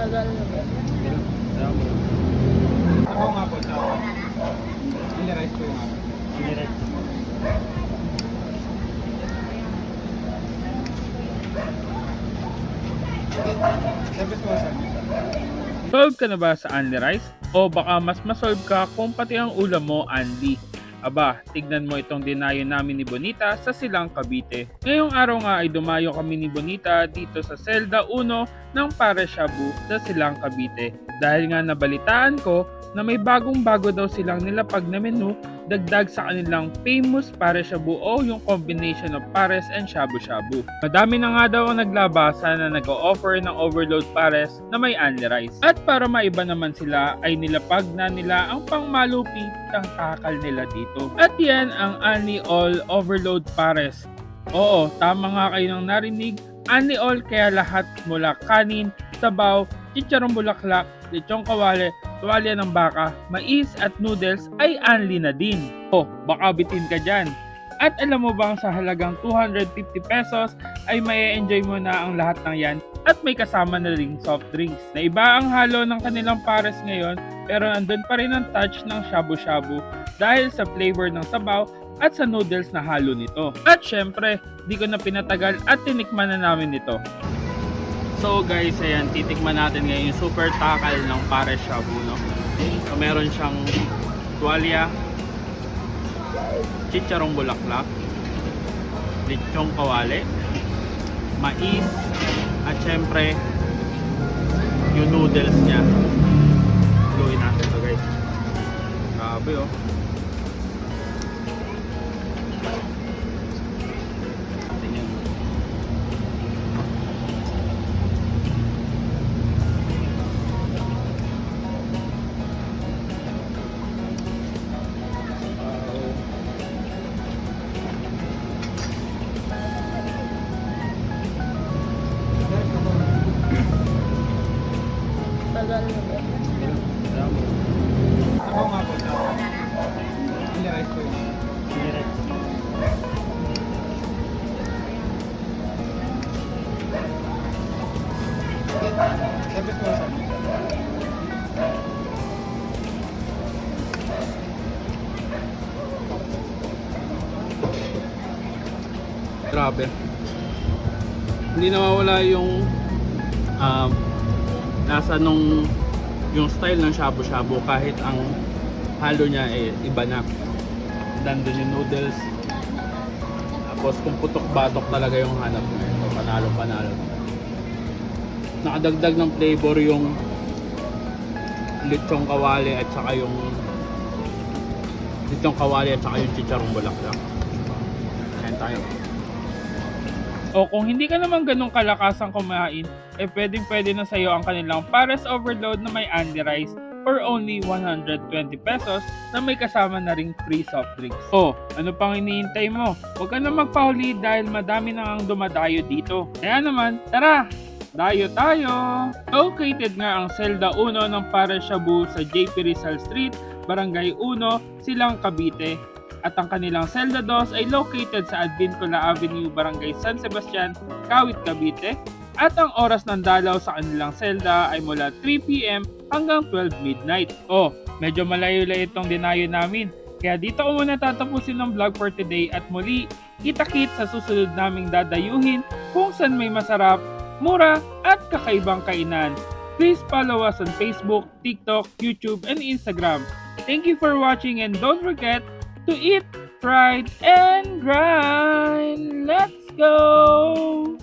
Tagal na ba? Ako nga po sa yung ako. Sir. Solve ka na ba sa Anli Rice? O baka mas masolve ka kung pati ang ulam mo Anli? Aba, tignan mo itong dinayo namin ni Bonita sa Silang Cavite. Ngayong araw nga ay dumayo kami ni Bonita dito sa Selda 1 ng Pare Shabu sa Silang Cavite. Dahil nga nabalitaan ko na may bagong bago daw silang nilapag na menu dagdag sa kanilang famous Pare Shabu o yung combination of pares and shabu-shabu. Madami na nga daw ang naglabasa na nag-o-offer ng overload pares na may only rice. At para maiba naman sila ay nilapag na nila ang pangmalupi ng takal nila dito. At yan ang only all overload pares. Oo, tama nga kayo nang narinig. Only all kaya lahat mula kanin, sabaw, chicharong bulaklak, lechong kawale, tuwalya ng baka, mais at noodles ay only na din. Oh, baka bitin ka dyan. At alam mo bang sa halagang 250 pesos ay may enjoy mo na ang lahat ng yan at may kasama na ring soft drinks. Na iba ang halo ng kanilang pares ngayon pero nandun pa rin ang touch ng shabu-shabu dahil sa flavor ng sabaw at sa noodles na halo nito. At syempre, di ko na pinatagal at tinikman na namin ito. So guys, ayan, titikman natin ngayon yung super takal ng pare shabu, no? So meron siyang tuwalya, chicharong bulaklak, lechong kawali, mais, at syempre, yung noodles niya. Gawin natin to guys. Grabe oh. Grabe. Hindi nawawala yung um, nasa nung yung style ng shabu-shabu kahit ang halo niya eh, iba na. Nandun yung noodles. Tapos kung putok-batok talaga yung hanap mo. Ito, panalo-panalo. Nakadagdag ng flavor yung lechong kawali at saka yung lechong kawali at saka yung chicharong bulaklak. Kain tayo. O kung hindi ka naman ganun kalakasang kumain, eh pwedeng pwede na sa'yo ang kanilang Pares Overload na may Andy Rice for only 120 pesos na may kasama na ring free soft drinks. O, ano pang iniintay mo? Huwag ka na magpahuli dahil madami na ang dumadayo dito. Kaya naman, tara! Dayo tayo! Located nga ang Selda 1 ng Pares Shabu sa JP Rizal Street, Barangay 1, Silang Cavite at ang kanilang Zelda 2 ay located sa Advincula Avenue, Barangay San Sebastian, Kawit, Cavite at ang oras ng dalaw sa kanilang Zelda ay mula 3pm hanggang 12 midnight. Oh, medyo malayo-layo itong dinayo namin. Kaya dito ko muna tatapusin ng vlog for today at muli, kita-kit sa susunod naming dadayuhin kung saan may masarap, mura at kakaibang kainan. Please follow us on Facebook, TikTok, YouTube, and Instagram. Thank you for watching and don't forget to eat, ride, and grind. Let's go!